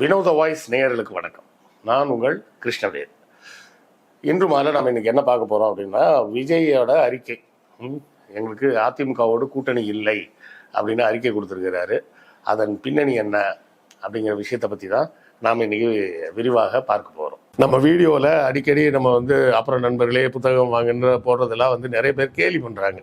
வினோத வாய்ஸ் நேயர்களுக்கு வணக்கம். நான் உங்கள் கிருஷ்ணவேல். இன்று மாலை நம்ம இன்னைக்கு என்ன பார்க்க போறோம் அப்படின்னா விஜயோட அறிக்கை. எங்களுக்கு அதிமுகவோடு கூட்டணி இல்லை அப்படின்னு அறிக்கை கொடுத்துருக்கிறாரு. அதன் பின்னணி என்ன அப்படிங்கிற விஷயத்தை பற்றி தான் நாம் இன்னைக்கு விரிவாக பார்க்க போகிறோம் நம்ம வீடியோவில் அடிக்கடி நம்ம வந்து அப்புறம் நண்பர்களே புத்தகம் வாங்குன்ற போடுறதெல்லாம் வந்து நிறைய பேர் கேலி பண்ணுறாங்க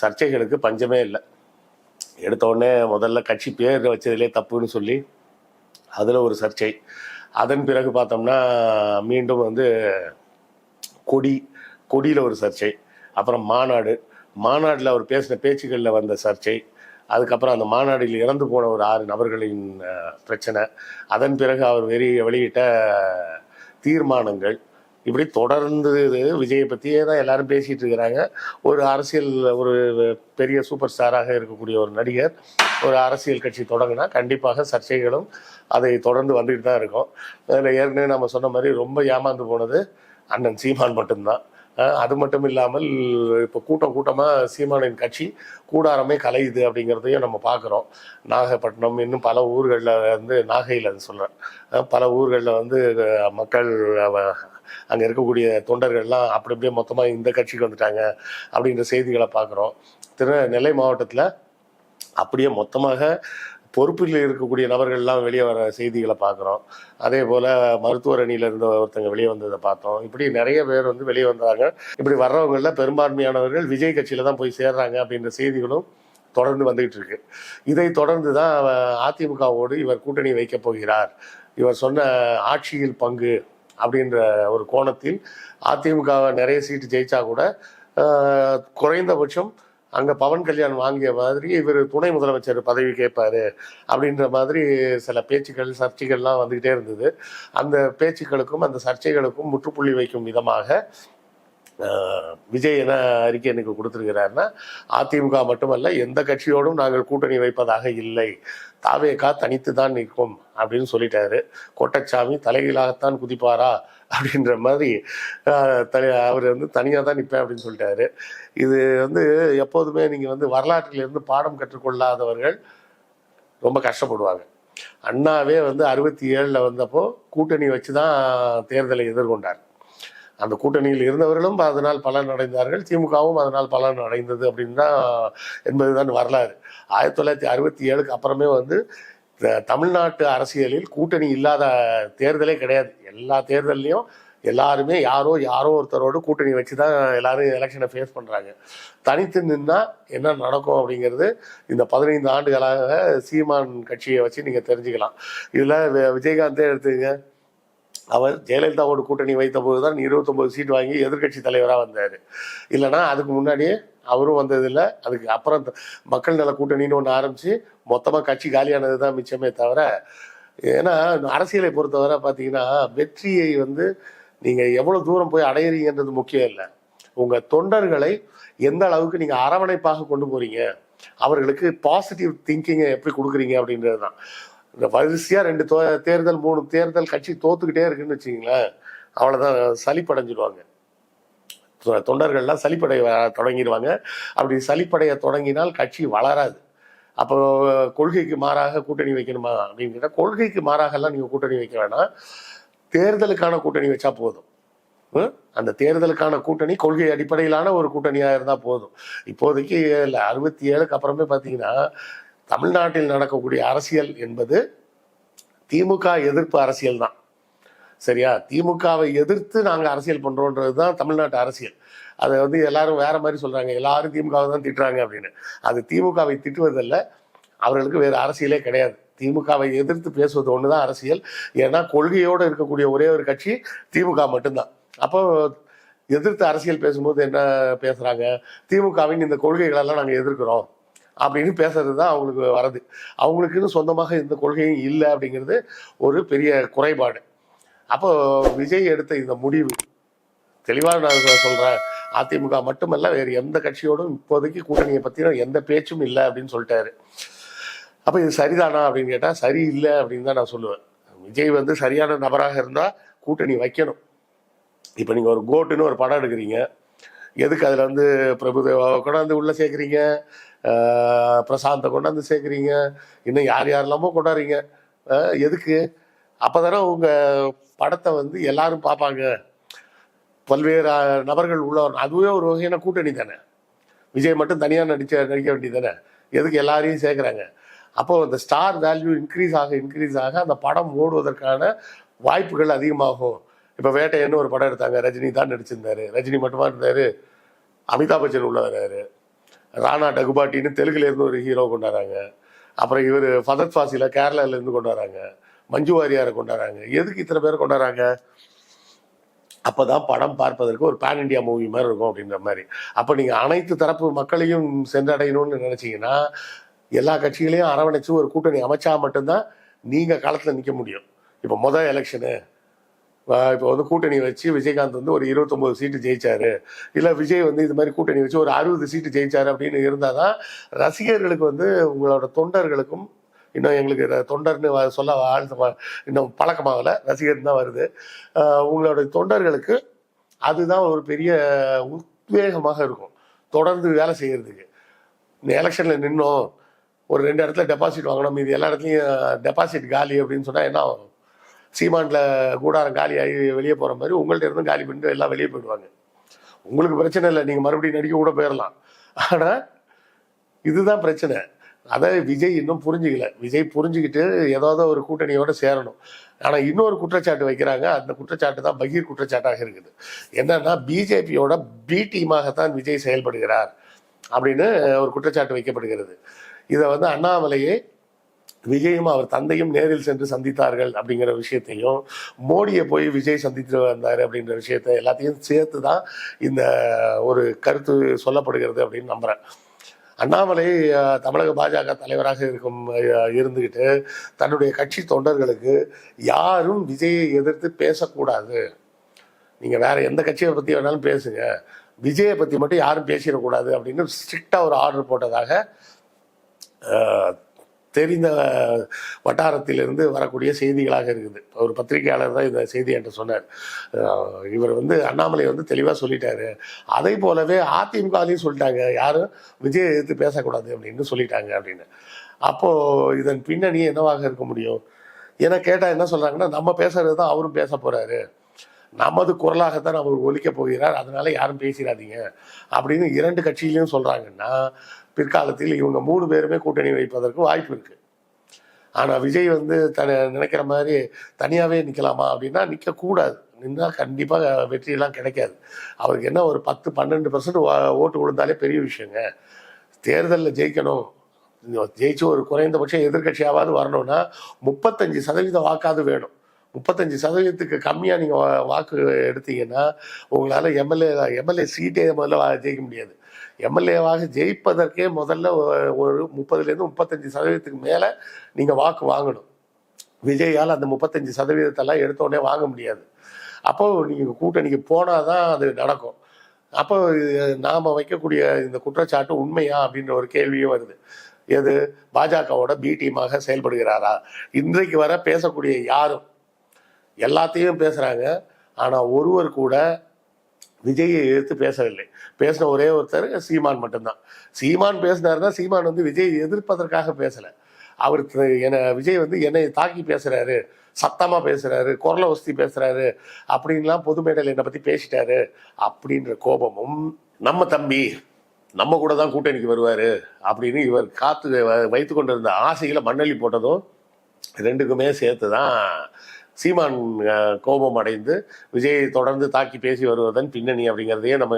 சர்ச்சைகளுக்கு பஞ்சமே இல்லை. எடுத்த உடனே முதல்ல கட்சி பேர் வச்சதிலே தப்புன்னு சொல்லி அதில் ஒரு சர்ச்சை. அதன் பிறகு பார்த்தோம்னா மீண்டும் வந்து கொடி கொடியில் ஒரு சர்ச்சை. அப்புறம் மாநாடு. மாநாட்டில் அவர் பேசின பேச்சுக்களில் வந்த சர்ச்சை. அதுக்கப்புறம் அந்த மாநாட்டில் இறந்து போன ஒரு ஆறு நபர்களின் பிரச்சனை. அதன் பிறகு அவர் வெளி வெளியிட்ட தீர்மானங்கள். இப்படி தொடர்ந்து விஜயை பற்றியே தான் எல்லாரும் பேசிகிட்டு இருக்கிறாங்க. ஒரு அரசியல் ஒரு பெரிய சூப்பர் ஸ்டாராக இருக்கக்கூடிய ஒரு நடிகர் ஒரு அரசியல் கட்சி தொடங்கினா கண்டிப்பாக சர்ச்சைகளும் அதை தொடர்ந்து வந்துட்டு தான் இருக்கும். அதில் ஏற்கனவே நம்ம சொன்ன மாதிரி ரொம்ப ஏமாந்து போனது அண்ணன் சீமான் மட்டும்தான். அது மட்டும் இல்லாமல் இப்போ கூட்டம் கூட்டமாக சீமானின் கட்சி கூடாரமே கலையுது அப்படிங்கிறதையும் நம்ம பார்க்குறோம் நாகப்பட்டினம் இன்னும் பல ஊர்களில் வந்து நாகையில் அது சொல்கிறேன் பல ஊர்களில் வந்து மக்கள் அங்கே இருக்கக்கூடிய தொண்டர்கள்லாம் அப்படி அப்படியே மொத்தமாக இந்த கட்சிக்கு வந்துட்டாங்க அப்படின்ற செய்திகளை பார்க்குறோம். திரு நெல்லை மாவட்டத்தில் அப்படியே மொத்தமாக பொறுப்பில் இருக்கக்கூடிய நபர்கள்லாம் வெளியே வர செய்திகளை பார்க்குறோம். அதே போல் மருத்துவர் அணியில் இருந்த ஒருத்தங்க வெளியே வந்ததை பார்த்தோம். இப்படி நிறைய பேர் வந்து வெளியே வந்தாங்க. இப்படி வர்றவங்களில் பெரும்பான்மையானவர்கள் விஜய் கட்சியில் தான் போய் சேர்றாங்க அப்படின்ற செய்திகளும் தொடர்ந்து வந்துகிட்டு இருக்கு. இதை தொடர்ந்து தான் அதிமுகவோடு இவர் கூட்டணி வைக்கப் போகிறார். இவர் சொன்ன ஆட்சியில் பங்கு அப்படின்ற ஒரு கோணத்தில் அதிமுக நிறைய சீட்டு ஜெயிச்சா கூட குறைந்தபட்சம் அங்கே பவன் கல்யாண் வாங்கிய மாதிரி இவர் துணை முதலமைச்சர் பதவி கேட்பாரு அப்படின்ற மாதிரி சில பேச்சுக்கள் சர்ச்சைகள்லாம் வந்துக்கிட்டே இருந்தது. அந்த பேச்சுக்களுக்கும் அந்த சர்ச்சைகளுக்கும் முற்றுப்புள்ளி வைக்கும் விதமாக விஜய் என்ன அறிக்கை எனக்கு கொடுத்துருக்கிறாருன்னா அதிமுக மட்டுமல்ல எந்த கட்சியோடும் நாங்கள் கூட்டணி வைப்பதாக இல்லை. தாவேகா தனித்து தான் நிற்கும் அப்படின்னு சொல்லிட்டாரு. கோட்டச்சாமி தலைகீழாகத்தான் குதிப்பாரா அப்படின்ற மாதிரி தனி அவர் வந்து தனியாக தான் நிற்பேன் அப்படின்னு சொல்லிட்டாரு. இது வந்து எப்போதுமே நீங்கள் வந்து வரலாற்றிலிருந்து பாடம் கற்றுக்கொள்ளாதவர்கள் ரொம்ப கஷ்டப்படுவாங்க. அண்ணாவே வந்து அறுபத்தி ஏழில் வந்தப்போ கூட்டணி வச்சு தான் தேர்தலை எதிர்கொண்டார். அந்த கூட்டணியில் இருந்தவர்களும் அதனால் பலன் அடைந்தார்கள் திமுகவும் அதனால் பலன் அடைந்தது அப்படின்னு தான் என்பதுதான் வரலாறு. ஆயிரத்தி தொள்ளாயிரத்தி அறுபத்தி ஏழுக்கு அப்புறமே வந்து த- தமிழ்நாட்டு அரசியலில் கூட்டணி இல்லாத தேர்தலே கிடையாது. எல்லா தேர்தல்லையும் எல்லாருமே யாரோ யாரோ ஒருத்தரோடு கூட்டணி வச்சு தான் எல்லாரும் எலெக்ஷனை ஃபேஸ் பண்ணுறாங்க தனித்து நின்னா என்ன நடக்கும் அப்படிங்கிறது இந்த பதினைந்து ஆண்டுகளாக சீமான் கட்சியை வச்சு நீங்கள் தெரிஞ்சுக்கலாம். இதில் விஜயகாந்தே எடுத்துங்க அவர் ஜெயலலிதாவோட கூட்டணி வைத்த போது தான் இருபத்தொம்பது சீட் வாங்கி எதிர்க்கட்சி தலைவராக வந்தார். இல்லைன்னா அதுக்கு முன்னாடியே அவரும் வந்ததில்லை. அதுக்கு அப்புறம் மக்கள் நல கூட்டணின்னு ஒன்று ஆரம்பித்து மொத்தமாக கட்சி காலியானது தான் மிச்சமே தவிர ஏன்னா அரசியலை பொறுத்தவரை பார்த்தீங்கன்னா வெற்றியை வந்து நீங்கள் எவ்வளோ தூரம் போய் அடையிறீங்கன்றது முக்கியம் இல்லை. உங்கள் தொண்டர்களை எந்த அளவுக்கு நீங்கள் அரவணைப்பாக கொண்டு போகிறீங்க அவர்களுக்கு பாசிட்டிவ் திங்கிங்கை எப்படி கொடுக்குறீங்க அப்படின்றது தான் இந்த வரிசையாக ரெண்டு தோ தேர்தல் மூணு தேர்தல் கட்சி தோத்துக்கிட்டே இருக்குன்னு வச்சிங்களேன் அவ்வளோதான் சளிப்படைஞ்சிடுவாங்க தொ- தொண்டர்கள்லாம் சளிப்படைய தொடங்கிடுவாங்க அப்படி சளிப்படைய தொடங்கினால் கட்சி வளராது. அப்போ கொள்கைக்கு மாறாக கூட்டணி வைக்கணுமா அப்படின்னு கேட்டால் கொள்கைக்கு மாறாகலாம் நீங்கள் கூட்டணி வைக்க வேணாம். தேர்தலுக்கான கூட்டணி வச்சா போதும். ம்? அந்த தேர்தலுக்கான கூட்டணி கொள்கை அடிப்படையிலான ஒரு கூட்டணியாக இருந்தால் போதும். இப்போதைக்கு இல்லை அறுபத்தி ஏழுக்கு அப்புறமே பார்த்தீங்கன்னா தமிழ்நாட்டில் நடக்கக்கூடிய அரசியல் என்பது திமுக எதிர்ப்பு அரசியல் தான். சரியா? திமுகவை எதிர்த்து நாங்கள் அரசியல் பண்ணுறோன்றது தான் தமிழ்நாட்டு அரசியல். அதை வந்து எல்லாரும் வேற மாதிரி சொல்கிறாங்க எல்லாரும் திமுகவை தான் திட்டுறாங்க அப்படின்னு. அது திமுகவை திட்டுவதல்ல அவர்களுக்கு வேறு அரசியலே கிடையாது. திமுகவை எதிர்த்து பேசுவது ஒன்று தான் அரசியல். ஏன்னா கொள்கையோடு இருக்கக்கூடிய ஒரே ஒரு கட்சி திமுக மட்டும்தான். அப்போ எதிர்த்து அரசியல் பேசும்போது என்ன பேசுகிறாங்க திமுகவின் இந்த கொள்கைகளெல்லாம் நாங்கள் எதிர்க்கிறோம். அப்படின்னு பேசுறது தான் அவங்களுக்கு வரது. அவங்களுக்குன்னு சொந்தமாக இந்த கொள்கையும் இல்லை அப்படிங்கிறது ஒரு பெரிய குறைபாடு. அப்போ விஜய் எடுத்த இந்த முடிவு தெளிவாக நான் சொல்கிறேன் அதிமுக மட்டுமல்ல வேறு எந்த கட்சியோடும் இப்போதைக்கு கூட்டணியை பற்றின எந்த பேச்சும் இல்லை அப்படின்னு சொல்லிட்டாரு. அப்போ இது சரிதானா அப்படின்னு கேட்டால் சரி இல்லை அப்படின்னு தான் நான் சொல்லுவேன். விஜய் வந்து சரியான நபராக இருந்தால் கூட்டணி வைக்கணும். இப்போ நீங்கள் ஒரு கோட்டுன்னு ஒரு படம் எடுக்கிறீங்க எதுக்கு அதில் வந்து பிரபுதேவாவை கொண்டாந்து உள்ளே சேர்க்குறீங்க? பிரசாந்தை கொண்டாந்து சேர்க்குறீங்க? இன்னும் யார் யாரெல்லாமோ கொண்டாடுறீங்க. எதுக்கு? அப்போ தானே உங்கள் படத்தை வந்து எல்லாரும் பார்ப்பாங்க. பல்வேறு நபர்கள் உள்ள அதுவே ஒரு வகையான கூட்டணி தானே. விஜய் மட்டும் தனியாக நடிச்ச நடிக்க வேண்டியது தானே. எதுக்கு எல்லாரையும் சேர்க்குறாங்க? அப்போ அந்த ஸ்டார் வேல்யூ இன்க்ரீஸ் ஆக இன்க்ரீஸ் ஆக அந்த படம் ஓடுவதற்கான வாய்ப்புகள் அதிகமாகும். இப்போ வேட்டையன்னு ஒரு படம் எடுத்தாங்க. ரஜினி தான் நடிச்சிருந்தாரு. ரஜினி மட்டுமா இருந்தார்? அமிதாப் பச்சன் உள்ள வர்றாரு ராணா டகுபாட்டின்னு தெலுங்குலேருந்து ஒரு ஹீரோ கொண்டாடுறாங்க. அப்புறம் இவர் ஃபதத் ஃபாசில கேரளாலேருந்து கொண்டாடுறாங்க. மஞ்சு வாரியாரை கொண்டாடுறாங்க. எதுக்கு இத்தனை பேர் கொண்டாடுறாங்க? அப்பதான் படம் பார்ப்பதற்கு ஒரு பேன் இண்டியா மூவி மாதிரி இருக்கும் அப்படின்ற மாதிரி. அப்போ நீங்கள் அனைத்து தரப்பு மக்களையும் சென்றடையணும்னு நினச்சிங்கன்னா எல்லா கட்சிகளையும் அரவணைச்சு ஒரு கூட்டணி அமைச்சா மட்டும்தான் நீங்கள் களத்தில் நிற்க முடியும். இப்போ மொதல் எலெக்ஷனு இப்போ வந்து கூட்டணி வச்சு விஜயகாந்த் வந்து ஒரு இருபத்தொம்போது சீட்டு ஜெயிச்சாரு. இல்லை விஜய் வந்து இது மாதிரி கூட்டணி வச்சு ஒரு அறுபது சீட்டு ஜெயிச்சாரு அப்படின்னு இருந்தால் தான் ரசிகர்களுக்கு வந்து உங்களோட தொண்டர்களுக்கும் இன்னும் எங்களுக்கு தொண்டர்னு வ- சொல்ல ஆழ்ந்த இன்னும் பழக்கமாகலை. ரசிகர் தான் வருது. உங்களோட தொண்டர்களுக்கு அதுதான் ஒரு பெரிய உத்வேகமாக இருக்கும். தொடர்ந்து வேலை செய்கிறதுக்கு இந்த எலெக்ஷனில் நின்னோம். ஒரு ரெண்டு இடத்துல டெபாசிட் வாங்கணும். மீதி எல்லா இடத்துலையும் டெபாசிட் காலி அப்படின்னு சொன்னால் என்ன ஆகும்? சீமான்ல கூடாரம் காலி ஆகி வெளியே போகிற மாதிரி உங்கள்ட்ட இருந்து காலி பண்ணிட்டு எல்லாம் வெளியே போயிடுவாங்க. உங்களுக்கு பிரச்சனை இல்லை நீங்கள் மறுபடியும் நடிக்க கூட போயிடலாம் ஆனால் இதுதான் பிரச்சனை. அதை விஜய் இன்னும் புரிஞ்சுக்கல. விஜய் புரிஞ்சுக்கிட்டு ஏதாவது ஒரு கூட்டணியோட சேரணும். ஆனால் இன்னொரு குற்றச்சாட்டு வைக்கிறாங்க. அந்த குற்றச்சாட்டு தான் பகீர் குற்றச்சாட்டாக இருக்குது. என்னன்னா பிஜேபியோட பி டீமாகத்தான் விஜய் செயல்படுகிறார் அப்படின்னு ஒரு குற்றச்சாட்டு வைக்கப்படுகிறது. இதை வந்து அண்ணாமலையே விஜயும் அவர் தந்தையும் நேரில் சென்று சந்தித்தார்கள் அப்படிங்கிற விஷயத்தையும் மோடியை போய் விஜய் சந்தித்து வந்தார் அப்படின்ற விஷயத்த எல்லாத்தையும் சேர்த்து தான் இந்த ஒரு கருத்து சொல்லப்படுகிறது அப்படின்னு நம்புகிறேன் அண்ணாமலை தமிழக பாஜக தலைவராக இருக்கும் இருந்துக்கிட்டு இருந்துகிட்டு தன்னுடைய கட்சி தொண்டர்களுக்கு யாரும் விஜயை எதிர்த்து பேசக்கூடாது. நீங்க வேற எந்த கட்சியை பத்தி வேணாலும் பேசுங்க. விஜயை பத்தி மட்டும் யாரும் பேசிடக்கூடாது அப்படின்னு ஸ்ட்ரிக்டா ஒரு ஆர்டர் போட்டதாக தெரிந்த வட்டாரத்திலிருந்து வரக்கூடிய செய்திகளாக இருக்குது. ஒரு பத்திரிகையாளர் தான் இந்த செய்தி என்று சொன்னார். இவர் வந்து அண்ணாமலை வந்து தெளிவாக சொல்லிட்டாரு. அதே போலவே அதிமுகலையும் சொல்லிட்டாங்க. யாரும் விஜய் எதிர்த்து பேசக்கூடாது அப்படின்னு சொல்லிட்டாங்க அப்படின்னு. அப்போது இதன் பின்னணி என்னவாக இருக்க முடியும்? ஏன்னா கேட்டால் என்ன சொல்கிறாங்கன்னா நம்ம பேசுறது தான் அவரும் பேச போகிறாரு நமது குரலாகத்தான் அவர் ஒலிக்க போகிறார் அதனால யாரும் பேசிடாதீங்க அப்படின்னு இரண்டு கட்சியிலையும் சொல்றாங்கன்னா பிற்காலத்தில் இவங்க மூணு பேருமே கூட்டணி வைப்பதற்கு வாய்ப்பு இருக்கு. ஆனா விஜய் வந்து தன நினைக்கிற மாதிரி தனியாவே நிக்கலாமா அப்படின்னா நிக்க கூடாது நின்னா கண்டிப்பா வெற்றியெல்லாம் கிடைக்காது. அவருக்கு என்ன ஒரு பத்து பன்னெண்டு பர்சன்ட் ஓட்டு விழுந்தாலே பெரிய விஷயங்க. தேர்தலில் ஜெயிக்கணும். ஜெயிச்சு ஒரு குறைந்தபட்சம் எதிர்கட்சியாவது வரணும்னா முப்பத்தஞ்சு சதவீத வாக்காவது வேணும். முப்பத்தஞ்சு சதவீதத்துக்கு கம்மியாக நீங்கள் வாக்கு எடுத்தீங்கன்னா உங்களால் எம்எல்ஏ எம்எல்ஏ சீட்டே முதல்ல ஜெயிக்க முடியாது. எம்எல்ஏவாக ஜெயிப்பதற்கே முதல்ல ஒரு முப்பதுலேருந்து முப்பத்தஞ்சு சதவீதத்துக்கு மேலே நீங்கள் வாக்கு வாங்கணும். விஜயால் அந்த முப்பத்தஞ்சு சதவீதத்தெல்லாம் எடுத்தோடனே வாங்க முடியாது. அப்போ நீங்கள் கூட்டணிக்கு போனால் தான் அது நடக்கும். அப்போ நாம் வைக்கக்கூடிய இந்த குற்றச்சாட்டு உண்மையா அப்படின்ற ஒரு கேள்வியும் வருது. எது? பாஜகவோட பி டீமாக செயல்படுகிறாரா? இன்றைக்கு வர பேசக்கூடிய யாரும் எல்லாத்தையும் பேசுகிறாங்க ஆனால் ஒருவர் கூட விஜயை எதிர்த்து பேசவில்லை. பேசின ஒரே ஒருத்தர் சீமான் மட்டும்தான். சீமான் பேசினாருன்னா சீமான் வந்து விஜய் எதிர்ப்பதற்காக பேசலை. அவர் த- என்ன விஜய் வந்து என்னை தாக்கி பேசுகிறாரு சத்தமாக பேசுகிறாரு குரலை வசதி பேசுகிறாரு அப்படின்லாம் பொது மேடையில் என்னை பற்றி பேசிட்டாரு. அப்படின்ற கோபமும் நம்ம தம்பி நம்ம கூட தான் கூட்டணிக்கு வருவார் அப்படின்னு இவர் காத்து வ- வைத்து கொண்டிருந்த ஆசைகளை மண்ணள்ளி போட்டதும் ரெண்டுக்குமே சேர்த்து தான் சீமான் கோபம் அடைந்து விஜயை தொடர்ந்து தாக்கி பேசி வருவதன் பின்னணி அப்படிங்கிறதையே நம்ம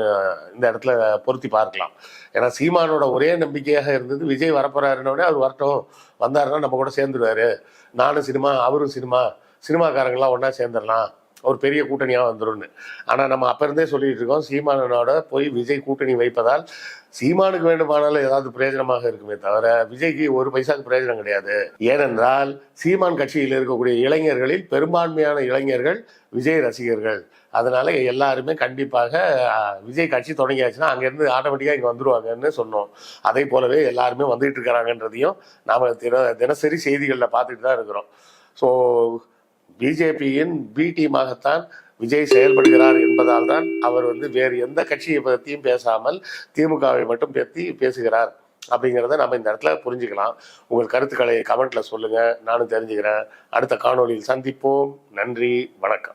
இந்த இடத்துல பொருத்தி பார்க்கலாம். ஏன்னா சீமானோட ஒரே நம்பிக்கையாக இருந்தது விஜய் வரப்போறாருன்னொடனே அவர் வரட்டும் வந்தாருன்னா நம்ம கூட சேர்ந்துருவாரு. நானும் சினிமா அவரும் சினிமா சினிமாக்காரங்களாம் ஒன்றா சேர்ந்துடலாம் ஒரு பெரிய கூட்டணியாக வந்துடும்னு ஆனால் நம்ம அப்போ இருந்தே சொல்லிட்டு இருக்கோம் சீமானனோட போய் விஜய் கூட்டணி வைப்பதால் சீமானுக்கு வேண்டுமானாலும் ஏதாவது பிரயோஜனமாக இருக்குமே தவிர விஜய்க்கு ஒரு பைசாக்கு பிரயோஜனம் கிடையாது. ஏனென்றால் சீமான் கட்சியில் இருக்கக்கூடிய இளைஞர்களில் பெரும்பான்மையான இளைஞர்கள் விஜய் ரசிகர்கள். அதனால எல்லாருமே கண்டிப்பாக விஜய் கட்சி தொடங்கியாச்சுன்னா அங்கேருந்து ஆட்டோமேட்டிக்காக இங்கே வந்துருவாங்கன்னு சொன்னோம். அதே போலவே எல்லாருமே வந்துகிட்டு இருக்கிறாங்கன்றதையும் நாம் தின தினசரி செய்திகளில் பார்த்துட்டு தான் இருக்கிறோம். ஸோ பிஜேபியின் பி டீமாகத்தான் விஜய் செயல்படுகிறார் என்பதால் தான் அவர் வந்து வேறு எந்த கட்சியை பற்றியும் பேசாமல் திமுகவை மட்டும் பற்றி பேசுகிறார். அப்படிங்கிறத நம்ம இந்த இடத்துல புரிஞ்சுக்கலாம். உங்கள் கருத்துக்களை கமெண்ட்ல சொல்லுங்க. நானும் தெரிஞ்சுக்கிறேன். அடுத்த காணொளியில் சந்திப்போம். நன்றி. வணக்கம்.